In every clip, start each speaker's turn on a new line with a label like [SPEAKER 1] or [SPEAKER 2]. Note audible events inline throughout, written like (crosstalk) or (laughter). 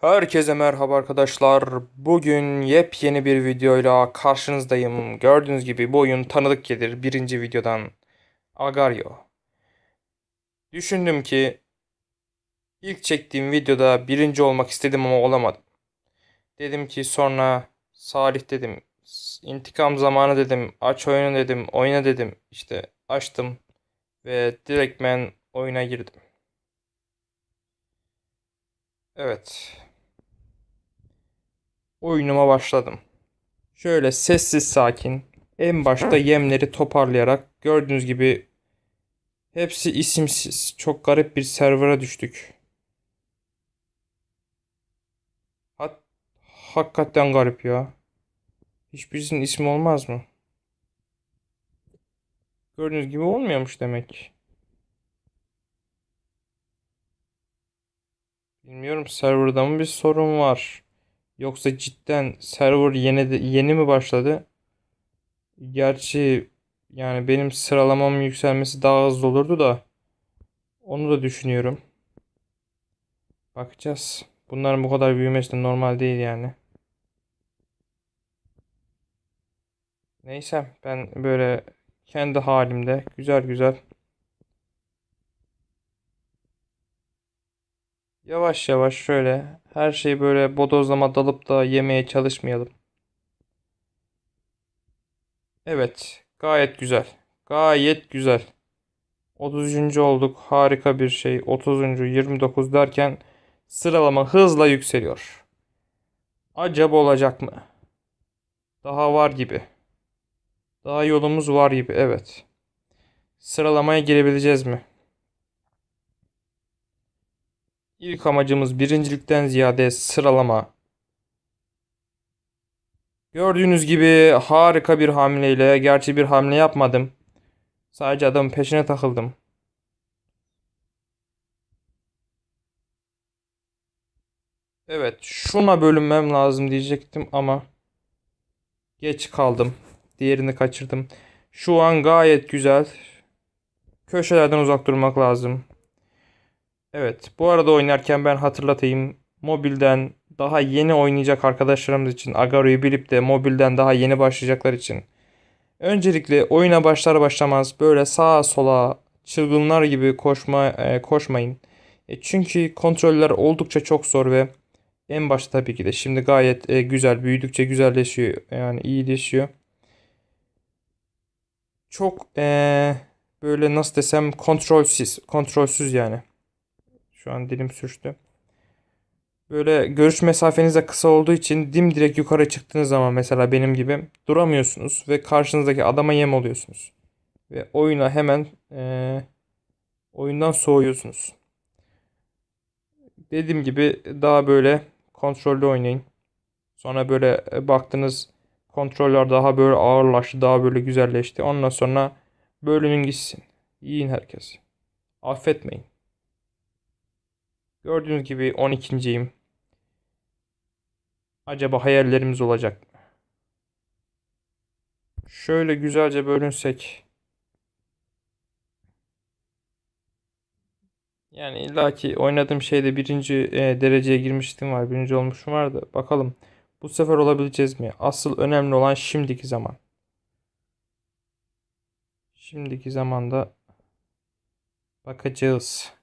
[SPEAKER 1] Herkese merhaba arkadaşlar. Bugün yepyeni bir videoyla karşınızdayım. Gördüğünüz gibi bu oyun tanıdık gelir birinci videodan. Agario. Düşündüm ki ilk çektiğim videoda birinci olmak istedim ama olamadım. Dedim ki sonra Salih dedim. intikam zamanı dedim. Aç oyunu dedim. Oyna dedim. İşte açtım ve direktmen oyuna girdim. Evet. Oyunuma başladım. Şöyle sessiz sakin en başta yemleri toparlayarak gördüğünüz gibi hepsi isimsiz. Çok garip bir server'a düştük. Hat hakikaten garip ya. Hiçbirisinin ismi olmaz mı? Gördüğünüz gibi olmuyormuş demek. Bilmiyorum serverda mı bir sorun var. Yoksa cidden server yeni yeni mi başladı? Gerçi yani benim sıralamamın yükselmesi daha hızlı olurdu da onu da düşünüyorum. Bakacağız. Bunların bu kadar büyümesi de normal değil yani. Neyse ben böyle kendi halimde güzel güzel Yavaş yavaş şöyle her şeyi böyle bodozlama dalıp da yemeye çalışmayalım. Evet, gayet güzel. Gayet güzel. 30. olduk. Harika bir şey. 30. 29 derken sıralama hızla yükseliyor. Acaba olacak mı? Daha var gibi. Daha yolumuz var gibi. Evet. Sıralamaya girebileceğiz mi? İlk amacımız birincilikten ziyade sıralama. Gördüğünüz gibi harika bir hamleyle, gerçi bir hamle yapmadım. Sadece adamın peşine takıldım. Evet, şuna bölünmem lazım diyecektim ama geç kaldım. Diğerini kaçırdım. Şu an gayet güzel. Köşelerden uzak durmak lazım. Evet, bu arada oynarken ben hatırlatayım. Mobilden daha yeni oynayacak arkadaşlarımız için Agaro'yu bilip de mobilden daha yeni başlayacaklar için öncelikle oyuna başlar başlamaz böyle sağa sola çılgınlar gibi koşma e, koşmayın. E, çünkü kontroller oldukça çok zor ve en başta tabii ki de şimdi gayet e, güzel, büyüdükçe güzelleşiyor. Yani iyileşiyor. Çok e, böyle nasıl desem kontrolsüz, kontrolsüz yani. Şu an dilim sürçtü. Böyle görüş mesafeniz de kısa olduğu için dimdirek yukarı çıktığınız zaman mesela benim gibi duramıyorsunuz ve karşınızdaki adama yem oluyorsunuz. Ve oyuna hemen e, oyundan soğuyorsunuz. Dediğim gibi daha böyle kontrollü oynayın. Sonra böyle e, baktınız kontroller daha böyle ağırlaştı, daha böyle güzelleşti. Ondan sonra bölünün gitsin. Yiyin herkes. Affetmeyin. Gördüğünüz gibi 12.yim. Acaba hayallerimiz olacak mı? Şöyle güzelce bölünsek. Yani illaki oynadığım şeyde birinci e, dereceye girmiştim var. Birinci olmuşum vardı. Bakalım bu sefer olabileceğiz mi? Asıl önemli olan şimdiki zaman. Şimdiki zamanda bakacağız.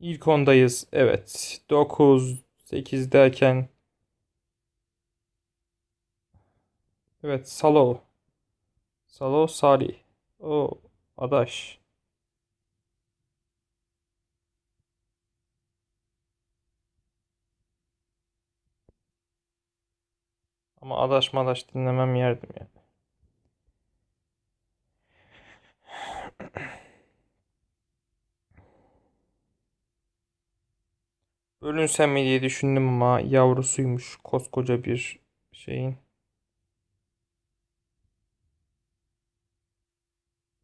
[SPEAKER 1] İlk ondayız. Evet. 9, 8 derken Evet, Salo. Salo Sali. O Adaş. Ama Adaş Madaş dinlemem yerdim yani. Bölünsem mi diye düşündüm ama yavrusuymuş koskoca bir şeyin.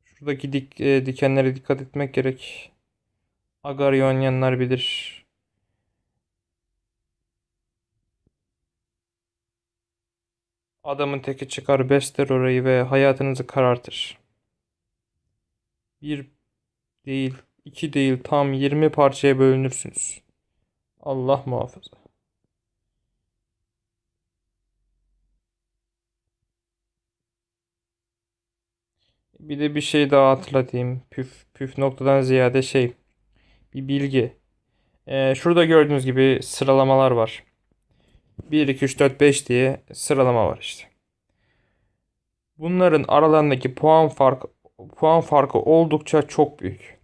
[SPEAKER 1] Şuradaki dik, e, dikenlere dikkat etmek gerek. Agari oynayanlar bilir. Adamın teki çıkar besler orayı ve hayatınızı karartır. Bir değil, iki değil tam 20 parçaya bölünürsünüz. Allah muhafaza. Bir de bir şey daha hatırlatayım. Püf, püf noktadan ziyade şey. Bir bilgi. Ee, şurada gördüğünüz gibi sıralamalar var. 1, 2, 3, 4, 5 diye sıralama var işte. Bunların aralarındaki puan farkı puan farkı oldukça çok büyük.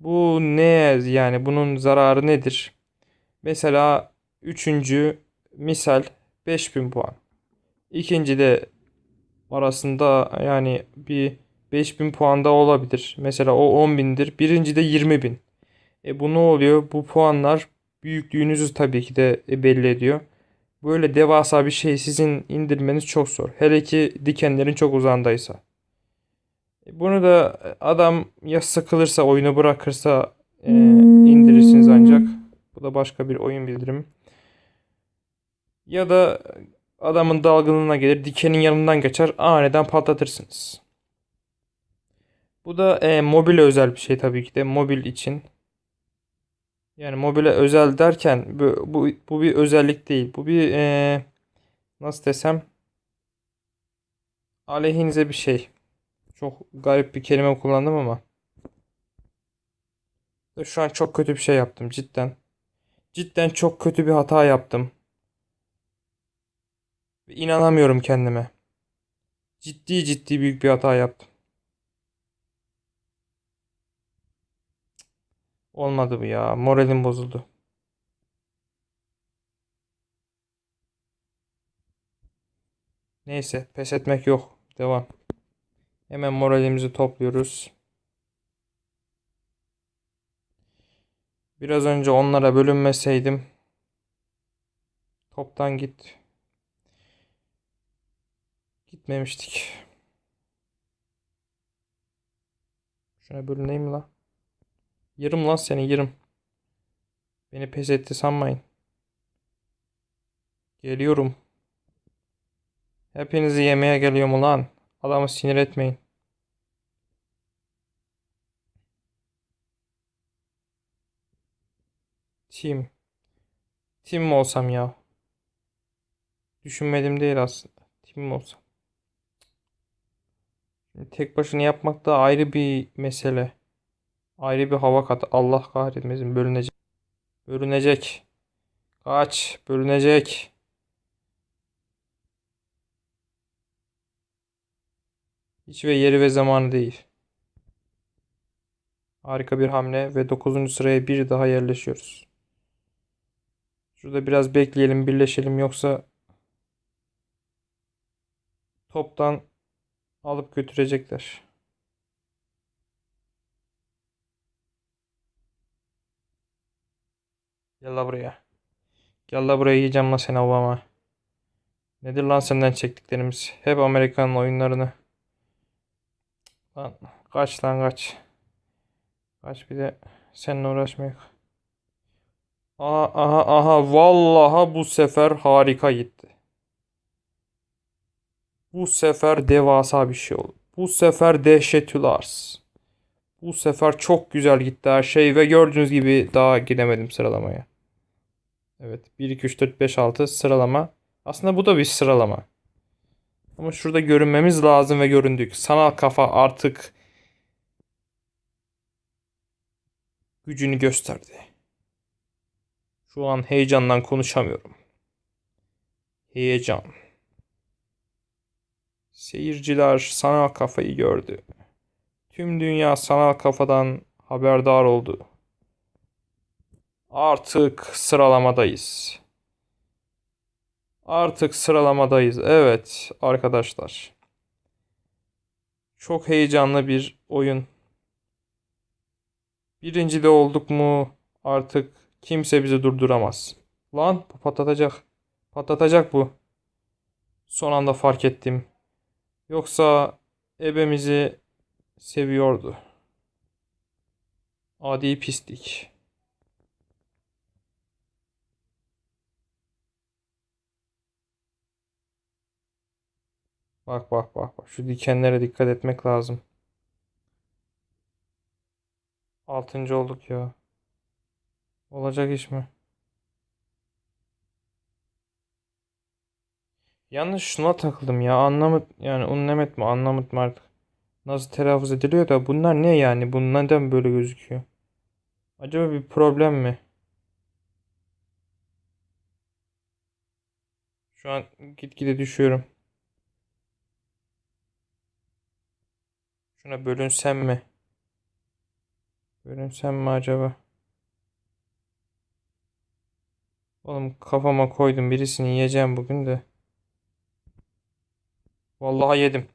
[SPEAKER 1] Bu ne yani bunun zararı nedir? Mesela üçüncü misal 5000 puan. İkinci de arasında yani bir 5000 puan da olabilir. Mesela o 10.000'dir. Birinci de 20.000. E bu ne oluyor? Bu puanlar büyüklüğünüzü tabii ki de e, belli ediyor. Böyle devasa bir şey sizin indirmeniz çok zor. Hele ki dikenlerin çok uzağındaysa. E, Bunu da adam ya sıkılırsa oyunu bırakırsa e, indirirsiniz ancak. Bu da başka bir oyun bildirim. Ya da adamın dalgınlığına gelir dikenin yanından geçer aniden patlatırsınız. Bu da e, mobile özel bir şey tabii ki de mobil için. Yani mobile özel derken bu, bu, bu bir özellik değil. Bu bir e, nasıl desem aleyhinize bir şey. Çok garip bir kelime kullandım ama. Şu an çok kötü bir şey yaptım cidden. Cidden çok kötü bir hata yaptım. Ve İnanamıyorum kendime. Ciddi ciddi büyük bir hata yaptım. Olmadı bu ya. Moralim bozuldu. Neyse, pes etmek yok. Devam. Hemen moralimizi topluyoruz. Biraz önce onlara bölünmeseydim toptan git. Gitmemiştik. Şuna bölüneyim la. Yarım lan seni yarım. Beni pes etti sanmayın. Geliyorum. Hepinizi yemeye geliyorum ulan. Adamı sinir etmeyin. Tim. Tim mi olsam ya? Düşünmedim değil aslında. Tim mi olsam? Tek başına yapmak da ayrı bir mesele. Ayrı bir hava katı. Allah kahretmesin. Bölünecek. Bölünecek. Kaç. Bölünecek. Hiç ve yeri ve zamanı değil. Harika bir hamle ve 9. sıraya bir daha yerleşiyoruz. Şurada biraz bekleyelim, birleşelim yoksa toptan alıp götürecekler. Gel la buraya. Gel la buraya yiyeceğim la seni Obama. Nedir lan senden çektiklerimiz? Hep Amerikan oyunlarını. Lan kaç lan kaç. Kaç bir de seninle uğraşmayık. Aha aha aha vallaha bu sefer harika gitti. Bu sefer devasa bir şey oldu. Bu sefer dehşetül arz. Bu sefer çok güzel gitti her şey ve gördüğünüz gibi daha gidemedim sıralamaya. Evet 1 2 3 4 5 6 sıralama. Aslında bu da bir sıralama. Ama şurada görünmemiz lazım ve göründük. Sanal kafa artık gücünü gösterdi. Şu an heyecandan konuşamıyorum. Heyecan. Seyirciler sanal kafayı gördü. Tüm dünya sanal kafadan haberdar oldu. Artık sıralamadayız. Artık sıralamadayız. Evet arkadaşlar. Çok heyecanlı bir oyun. Birincide olduk mu artık kimse bizi durduramaz. Lan bu patlatacak. Patlatacak bu. Son anda fark ettim. Yoksa ebemizi seviyordu. Adi pislik. Bak bak bak bak. Şu dikenlere dikkat etmek lazım. Altıncı olduk ya. Olacak iş mi? Yalnız şuna takıldım ya. Anlamı yani unlemet mi anlamıt mı artık. nasıl telaffuz ediliyor da bunlar ne yani? Bu neden böyle gözüküyor? Acaba bir problem mi? Şu an gitgide düşüyorum. Şuna bölünsem mi? Bölünsem mi acaba? Oğlum kafama koydum birisini yiyeceğim bugün de. Vallahi yedim.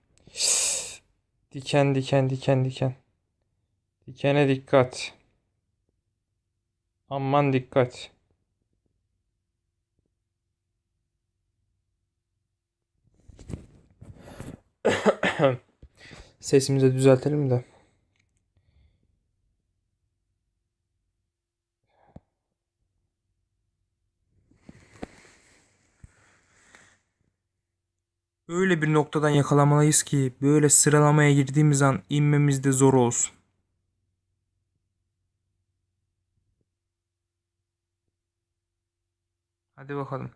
[SPEAKER 1] Diken diken diken diken. Dikene dikkat. Aman dikkat. (coughs) Sesimizi düzeltelim de. Öyle bir noktadan yakalamalıyız ki böyle sıralamaya girdiğimiz an inmemiz de zor olsun. Hadi bakalım.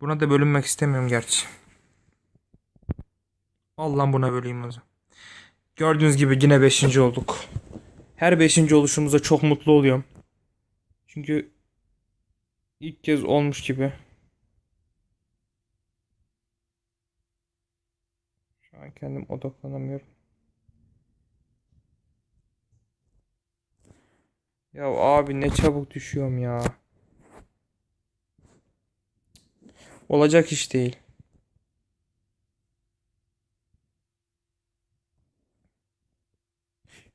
[SPEAKER 1] Buna da bölünmek istemiyorum gerçi. Allah'ım buna böleyim o zaman. Gördüğünüz gibi yine 5. olduk. Her 5. oluşumuza çok mutlu oluyorum. Çünkü ilk kez olmuş gibi. An kendim odaklanamıyorum. Ya abi ne çabuk düşüyorum ya. Olacak iş değil.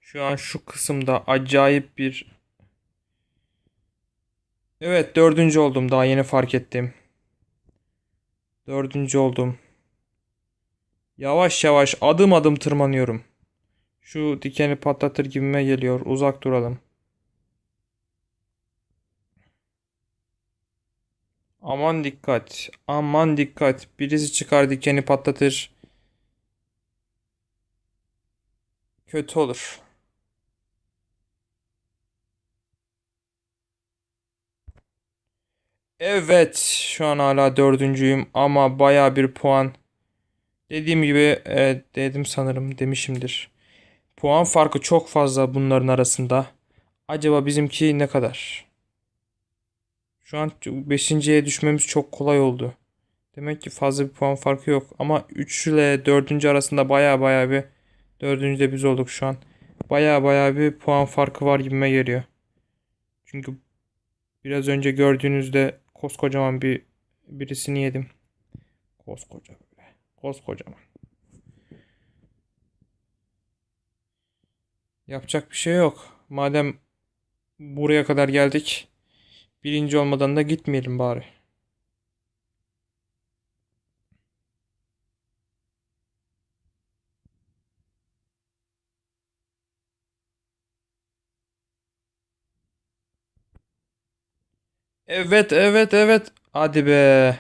[SPEAKER 1] Şu an şu kısımda acayip bir... Evet dördüncü oldum daha yeni fark ettim. Dördüncü oldum. Yavaş yavaş adım adım tırmanıyorum. Şu dikeni patlatır gibime geliyor. Uzak duralım. Aman dikkat. Aman dikkat. Birisi çıkar dikeni patlatır. Kötü olur. Evet, şu an hala dördüncüyüm ama baya bir puan. Dediğim gibi e, dedim sanırım demişimdir. Puan farkı çok fazla bunların arasında. Acaba bizimki ne kadar? Şu an beşinciye düşmemiz çok kolay oldu. Demek ki fazla bir puan farkı yok. Ama 3 ile 4. arasında baya baya bir 4. de biz olduk şu an. Baya baya bir puan farkı var gibime geliyor. Çünkü biraz önce gördüğünüzde koskocaman bir birisini yedim. Koskoca. Koskocaman. Yapacak bir şey yok. Madem buraya kadar geldik. Birinci olmadan da gitmeyelim bari. Evet, evet, evet. Hadi be.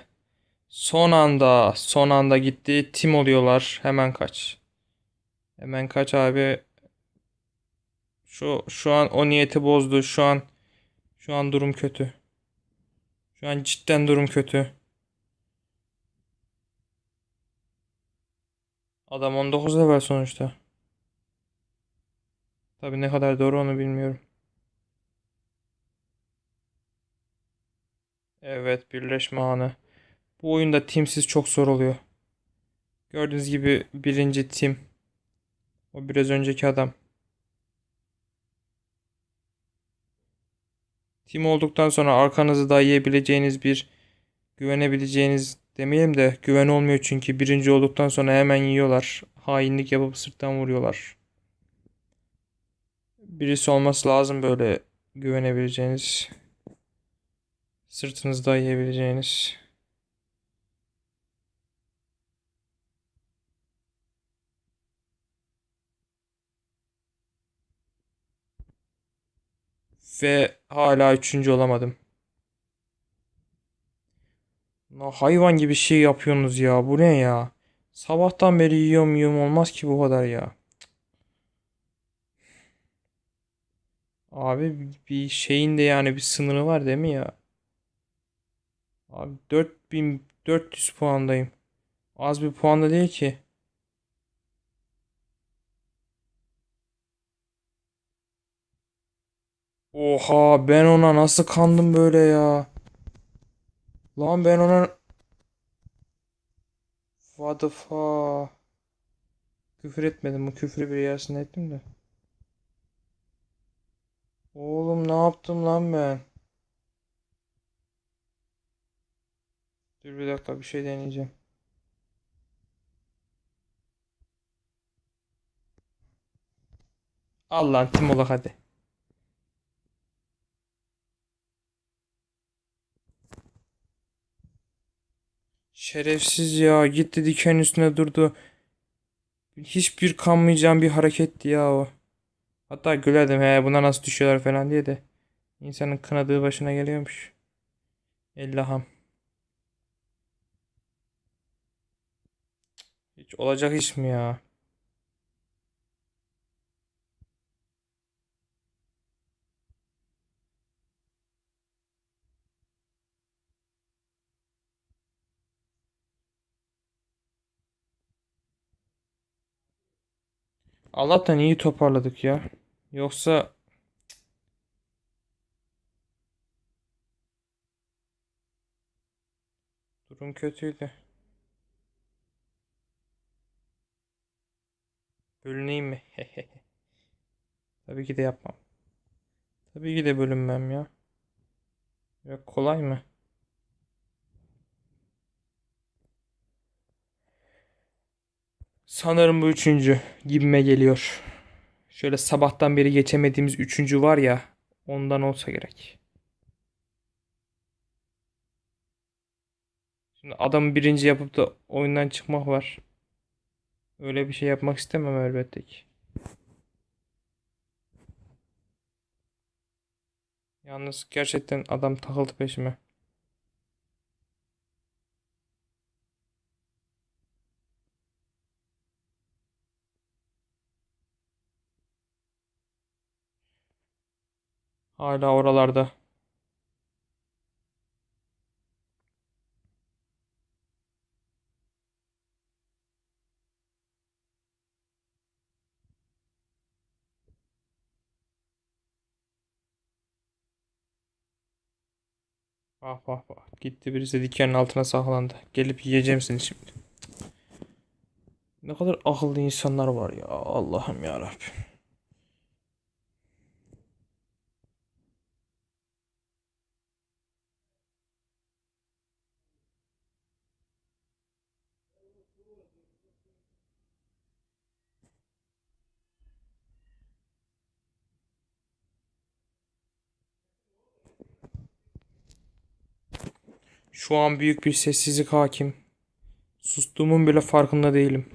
[SPEAKER 1] Son anda, son anda gitti. Tim oluyorlar. Hemen kaç. Hemen kaç abi. Şu şu an o niyeti bozdu. Şu an şu an durum kötü. Şu an cidden durum kötü. Adam 19 level sonuçta. Tabii ne kadar doğru onu bilmiyorum. Evet, birleşme anı. Bu oyunda timsiz çok zor oluyor. Gördüğünüz gibi birinci tim. O biraz önceki adam. Tim olduktan sonra arkanızı dayayabileceğiniz bir güvenebileceğiniz demeyelim de güven olmuyor çünkü birinci olduktan sonra hemen yiyorlar. Hainlik yapıp sırttan vuruyorlar. Birisi olması lazım böyle güvenebileceğiniz. Sırtınızda yiyebileceğiniz. Ve hala üçüncü olamadım. Na hayvan gibi şey yapıyorsunuz ya. Bu ne ya? Sabahtan beri yiyorum yiyorum olmaz ki bu kadar ya. Abi bir şeyin de yani bir sınırı var değil mi ya? Abi 4400 puandayım. Az bir puan da değil ki. Oha ben ona nasıl kandım böyle ya? Lan ben ona What the fuck? Küfür etmedim. Bu küfrü bir yersin ettim de. Oğlum ne yaptım lan ben? Dur bir dakika bir şey deneyeceğim. Al lan Timolak hadi. Şerefsiz ya. Gitti diken üstüne durdu. Hiçbir kanmayacağım bir hareketti ya o. Hatta gülerdim he buna nasıl düşüyorlar falan diye de. İnsanın kınadığı başına geliyormuş. Allah'ım. Hiç olacak iş mi ya? Allah'tan iyi toparladık ya. Yoksa durum kötüydü. Bölüneyim mi? (laughs) Tabii ki de yapmam. Tabii ki de bölünmem ya. Ya kolay mı? Sanırım bu üçüncü gibime geliyor. Şöyle sabahtan beri geçemediğimiz üçüncü var ya ondan olsa gerek. Şimdi adamı birinci yapıp da oyundan çıkmak var. Öyle bir şey yapmak istemem elbette ki. Yalnız gerçekten adam takıldı peşime. Hala oralarda. Bak bak bak. Gitti birisi dikenin altına saklandı. Gelip yiyeceğim seni şimdi. Ne kadar akıllı insanlar var ya. Allah'ım ya Rabbim. Şu an büyük bir sessizlik hakim. Sustuğumun bile farkında değilim.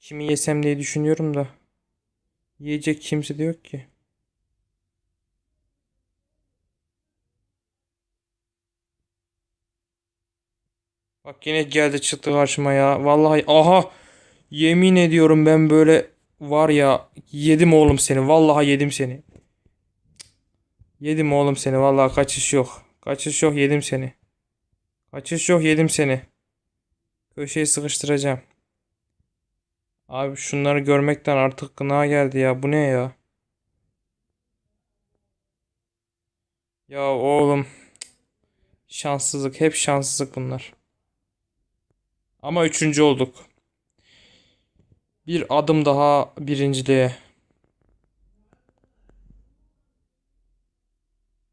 [SPEAKER 1] Kimi yesem diye düşünüyorum da. Yiyecek kimse de yok ki. Bak yine geldi çıktı karşıma ya. Vallahi aha. Yemin ediyorum ben böyle var ya yedim oğlum seni. Vallahi yedim seni. Yedim oğlum seni. Vallahi kaçış yok. Kaçış yok yedim seni. Kaçış yok yedim seni. Köşeye sıkıştıracağım. Abi şunları görmekten artık gına geldi ya. Bu ne ya? Ya oğlum. Şanssızlık. Hep şanssızlık bunlar. Ama üçüncü olduk. Bir adım daha birinciliğe.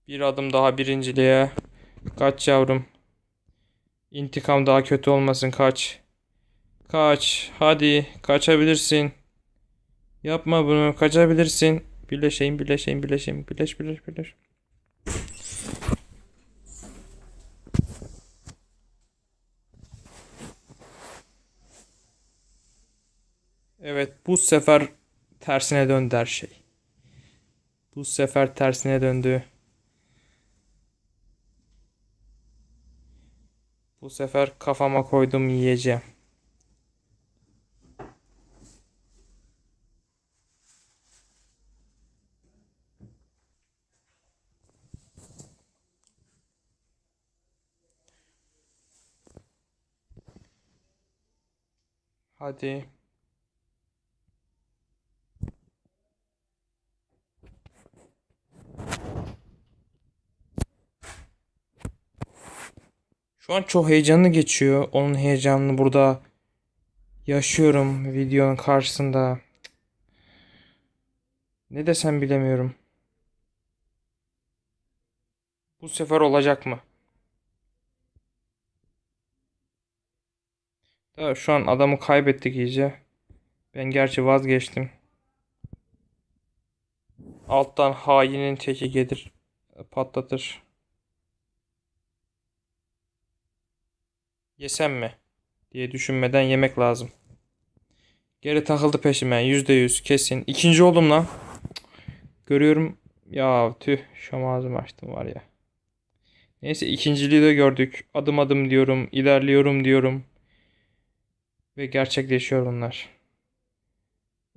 [SPEAKER 1] Bir adım daha birinciliğe. Kaç yavrum. İntikam daha kötü olmasın kaç. Kaç. Hadi kaçabilirsin. Yapma bunu kaçabilirsin. Birleşeyim birleşeyim birleşeyim. Birleş birleş birleş. Evet bu sefer tersine döndü her şey. Bu sefer tersine döndü. Bu sefer kafama koydum yiyeceğim. Hadi. Şu an çok heyecanlı geçiyor. Onun heyecanını burada yaşıyorum videonun karşısında. Ne desem bilemiyorum. Bu sefer olacak mı? Daha şu an adamı kaybettik iyice. Ben gerçi vazgeçtim. Alttan hainin teki gelir patlatır. Yesem mi? diye düşünmeden yemek lazım. Geri takıldı peşime. Yüzde yüz kesin. İkinci oldum lan. Görüyorum. Ya tüh. Şam açtım var ya. Neyse ikinciliği de gördük. Adım adım diyorum. ilerliyorum diyorum. Ve gerçekleşiyor bunlar.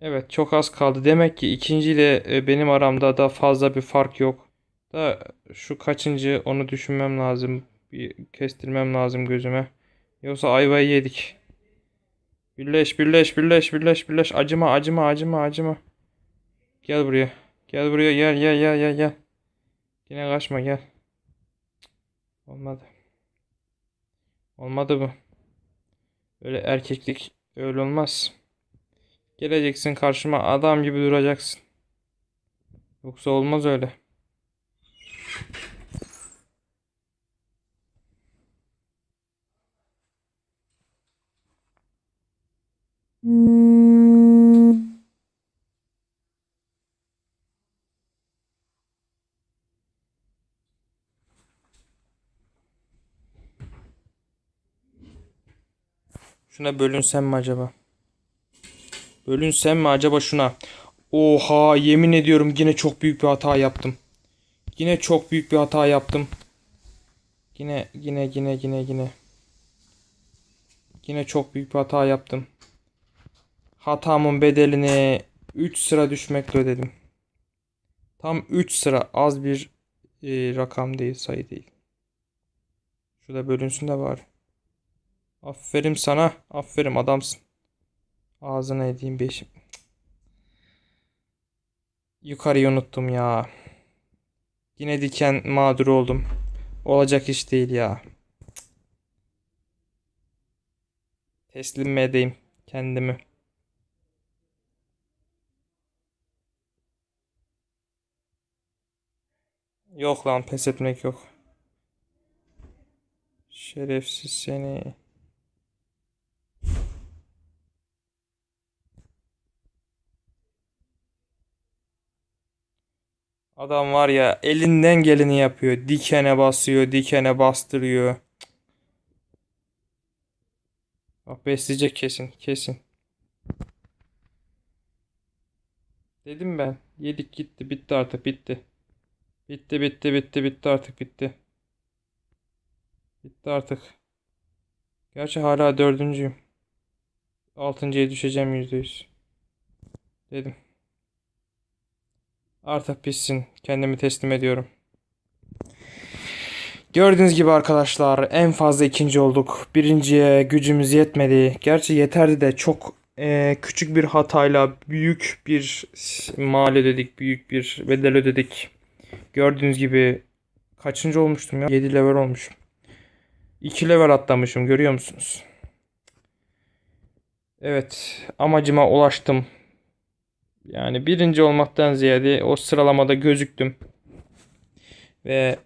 [SPEAKER 1] Evet çok az kaldı. Demek ki ikinciyle e, benim aramda da fazla bir fark yok. Da şu kaçıncı onu düşünmem lazım. Bir kestirmem lazım gözüme. Yoksa ayvayı yedik. Birleş, birleş, birleş, birleş, birleş. Acıma, acıma, acıma, acıma. Gel buraya. Gel buraya, gel, gel, gel, gel, gel. Yine kaçma, gel. Olmadı. Olmadı bu. Öyle erkeklik öyle olmaz. Geleceksin karşıma adam gibi duracaksın. Yoksa olmaz öyle. Şuna bölünsem mi acaba? Bölünsem mi acaba şuna? Oha yemin ediyorum yine çok büyük bir hata yaptım. Yine çok büyük bir hata yaptım. Yine yine yine yine yine. Yine çok büyük bir hata yaptım. Hatamın bedelini 3 sıra düşmekle ödedim. Tam 3 sıra az bir e, rakam değil sayı değil. Şurada bölünsün de var. Aferin sana. Aferin adamsın. Ağzına edeyim beşim. Yukarıyı unuttum ya. Yine diken mağduru oldum. Olacak iş değil ya. Teslim edeyim kendimi? Yok lan pes etmek yok. Şerefsiz seni. Adam var ya elinden geleni yapıyor. Dikene basıyor, dikene bastırıyor. Bak besleyecek kesin, kesin. Dedim ben. Yedik gitti, bitti artık, bitti. Bitti, bitti, bitti, bitti artık, bitti. Bitti artık. Gerçi hala dördüncüyüm. Altıncıya düşeceğim yüzde yüz. Dedim. Artık pişsin. Kendimi teslim ediyorum. Gördüğünüz gibi arkadaşlar en fazla ikinci olduk. Birinciye gücümüz yetmedi. Gerçi yeterdi de çok e, küçük bir hatayla büyük bir mal ödedik. Büyük bir bedel ödedik. Gördüğünüz gibi kaçıncı olmuştum ya? 7 level olmuşum. 2 level atlamışım görüyor musunuz? Evet amacıma ulaştım. Yani birinci olmaktan ziyade o sıralamada gözüktüm. Ve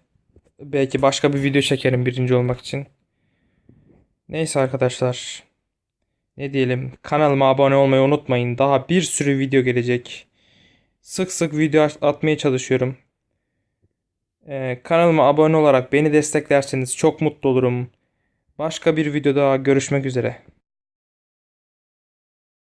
[SPEAKER 1] belki başka bir video çekerim birinci olmak için. Neyse arkadaşlar. Ne diyelim. Kanalıma abone olmayı unutmayın. Daha bir sürü video gelecek. Sık sık video atmaya çalışıyorum. Ee, kanalıma abone olarak beni desteklerseniz çok mutlu olurum. Başka bir videoda görüşmek üzere.